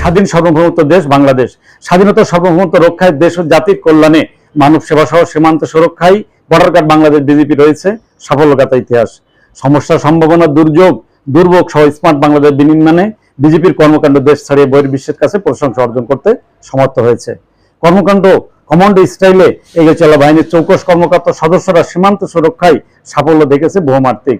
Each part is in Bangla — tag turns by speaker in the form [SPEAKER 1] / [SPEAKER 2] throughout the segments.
[SPEAKER 1] স্বাধীন সার্বভৌমত্ব দেশ বাংলাদেশ। স্বাধীনতা সার্বভৌমত্ব রক্ষায় দেশ ও জাতির কল্যাণে মানব সেবা সহ সীমান্ত সুরক্ষায় বর্ডার গার্ড বাংলাদেশ বিজেপি রয়েছে, সাফল্যগাথা ইতিহাস। সমস্যা সম্ভাবনা দুর্যোগ, দুর্ভোগ সহ স্মার্ট বাংলাদেশ বিনির্মাণে বিজেপির কর্মকাণ্ড দেশ ছাড়িয়ে বহির্বিশ্বের কাছে প্রশংসা অর্জন করতে সমর্থ হয়েছে। কর্মকাণ্ড কমান্ডো স্টাইলে এগিয়ে চলা বাহিনীর চৌকস কর্মকর্তা সদস্যরা সীমান্ত সুরক্ষায় সাফল্য দেখেছে বহুমাত্রিক।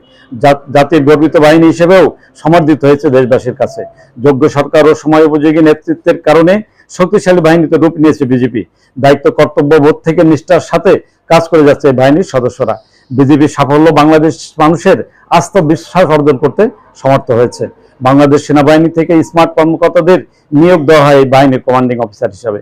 [SPEAKER 1] জাতির গর্বিত বাহিনী হিসেবেও সমর্থিত হয়েছে দেশবাসীর কাছে। যোগ্য সরকার ও সময় উপযোগী নেতৃত্বের কারণে শক্তিশালী বাহিনীতে রূপ নিয়েছে বিজেপি। দায়িত্ব, কর্তব্য বোধ থেকে নিষ্ঠার সাথে কাজ করে যাচ্ছে এই বাহিনীর সদস্যরা। বিজেপির সাফল্য বাংলাদেশ মানুষের আস্থা বিশ্বাস অর্জন করতে সমর্থ হয়েছে। বাংলাদেশ সেনাবাহিনী থেকে স্মার্ট কর্মকর্তাদের নিয়োগ দেওয়া হয় এই বাহিনীর কমান্ডিং অফিসার হিসাবে।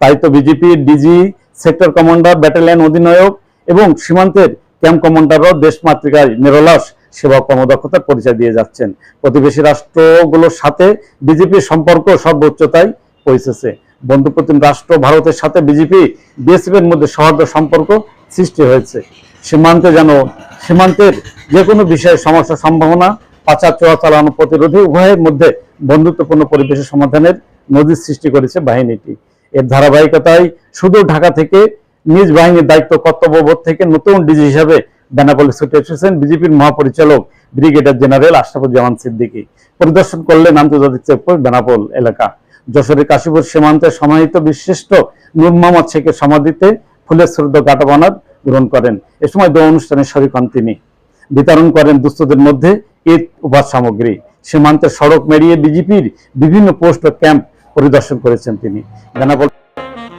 [SPEAKER 1] তাই তো BJP DG sector commander battalion অধিনায়ক এবং সীমান্তের ক্যাম্প কমান্ডাররাও দেশমাতৃকায় নিরলস সেবা কর্মদক্ষতার পরিচয় দিয়ে যাচ্ছেন। প্রতিবেশী রাষ্ট্রগুলোর সাথে বিজেপির সম্পর্ক সর্বোচ্চতায় পৌঁছেছে। বন্ধুপ্রতিম রাষ্ট্র ভারতের সাথে বিজেপি বিএসএফ এর মধ্যে সৌহার্দ্য সম্পর্ক সৃষ্টি হয়েছে। সীমান্তে যেন, সীমান্তের যে কোনো বিষয়ে সমস্যা সম্ভাবনা, পাচার চোরা চালানো প্রতিরোধী উভয়ের মধ্যে বন্ধুত্বপূর্ণ পরিবেশের সমাধানের নজির সৃষ্টি করেছে বাহিনীটি। এর ধারাবাহিকতায় শুধু ঢাকা থেকে নিজ বাহিনীর দায়িত্ব কর্তব্যবোধ থেকে নতুন ডিজি হিসাবে বেনাপোলে ছুটে এসেছেন বিজেপির মহাপরিচালক ব্রিগেডিয়ার জেনারেল আশরাফুজ্জামান সিদ্দিকী। পরিদর্শন করলেন আন্তর্জাতিক চেকপোস্ট বেনাপোল এলাকা। যশোরের কাশীপুর সীমান্তে সমাহিত বিশিষ্ট নূর মোহাম্মদ শেখের সমাধিতে ফুলের শ্রদ্ধা গাটাবানার গ্রহণ করেন। এ সময় দো অনুষ্ঠানে শরিক হন তিনি। বিতরণ করেন দুস্থদের মধ্যে ঈদ উপহার সামগ্রী। সীমান্তের সড়ক মেরিয়ে বিজেপির বিভিন্ন পোস্ট ও ক্যাম্প পরিদর্শন করেছেন তিনি। বেনাপোল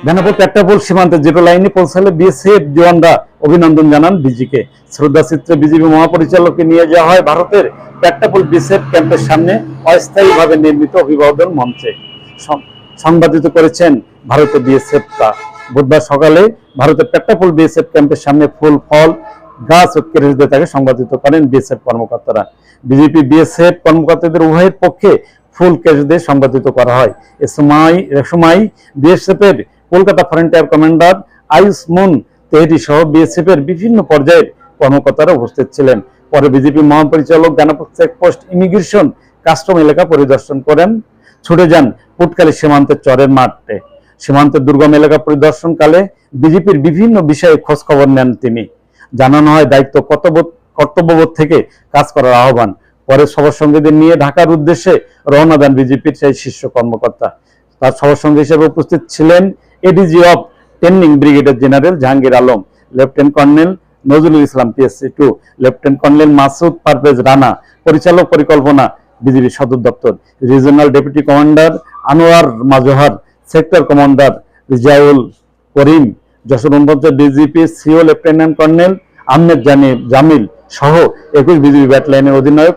[SPEAKER 1] বেনাপোল সীমান্তে জিরো লাইনে পৌঁছালে বিএসএফ জওয়ানরা অভিনন্দন জানান বিজিকে। শ্রদ্ধা চিত্রে বিজেপি মহাপরিচালককে নিয়ে যাওয়া হয় ভারতের বিএসএফ ক্যাম্পের সামনে অস্থায়ীভাবে নির্মিত অভিবাদন মঞ্চে। সংবাদিত করেছেন ভারতের বিএসএফ তা। বুধবার সকালে ভারতের পেট্টাপোল বিএসএফ ক্যাম্পের সামনে ফুল, ফল, গাছ ও তাকে সংবাদিত করেন বিএসএফ কর্মকর্তারা। বিজেপি বিএসএফ কর্মকর্তাদের উভয়ের পক্ষে ফুল কেস দিয়ে সংবাদিত করা হয়। এ সময় এ সময় বিএসএফ এর Kolkata frontier commander Ayush moon tehari সহ বিএসএফ এর বিভিন্ন পর্যায়ের কর্মকর্তারা উপস্থিত ছিলেন। পরে বিজেপি মহাপরিচালক দানাপুর চেকপোস্ট ইমিগ্রেশন কাস্টম এলাকা পরিদর্শন করেন। ছুটে যান পুটকালী সীমান্তের চরের মাঠে। সীমান্তের দুর্গম এলাকা পরিদর্শনকালে বিজেপির বিভিন্ন বিষয়ে খোঁজ খবর নেন তিনি। জানানো হয় দায়িত্ব কর্তব্য কর্তব্যবোধ থেকে কাজ করার আহ্বান। পরে সবার সঙ্গীদের নিয়ে ঢাকার উদ্দেশ্যে রওনা দেন বিজেপির সেই শীর্ষ কর্মকর্তা। তার সবার সঙ্গে হিসেবে উপস্থিত ছিলেন ADG of training brigadier general Jahangir Alam lieutenant colonel Nazrul Islam PSC to lieutenant colonel Masud Parvez Rana, পরিচালক পরিকল্পনা বিজিবি সদর দপ্তর regional deputy commander Anwar Mazhar sector commander Rezaul Karim, Jessore DGP CO lieutenant colonel Ahmed Jani Jamil সহ একুশ বিজিবি ব্যাটালিয়নের অধিনায়ক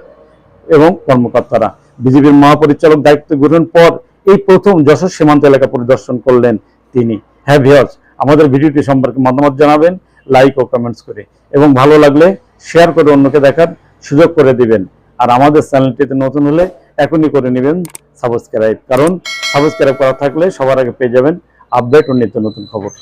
[SPEAKER 1] এবং কর্মকর্তারা। বিজেপির মহাপরিচালক দায়িত্ব গ্রহণ পর এই প্রথম যশোর সীমান্ত এলাকা পরিদর্শন করলেন তিনি। হ্যাঁ ভিওর্স আমাদের ভিডিওটি সম্পর্কে মতামত জানাবেন লাইক ও কমেন্টস করে। এবং ভালো লাগলে শেয়ার করে অন্যকে দেখার সুযোগ করে দিবেন। আর আমাদের চ্যানেলটিতে নতুন হলে এখনই করে নেবেন সাবস্ক্রাইব কারণ সাবস্ক্রাইব করা থাকলে সবার আগে পেয়ে যাবেন আপডেট ও নিত্য নতুন খবর।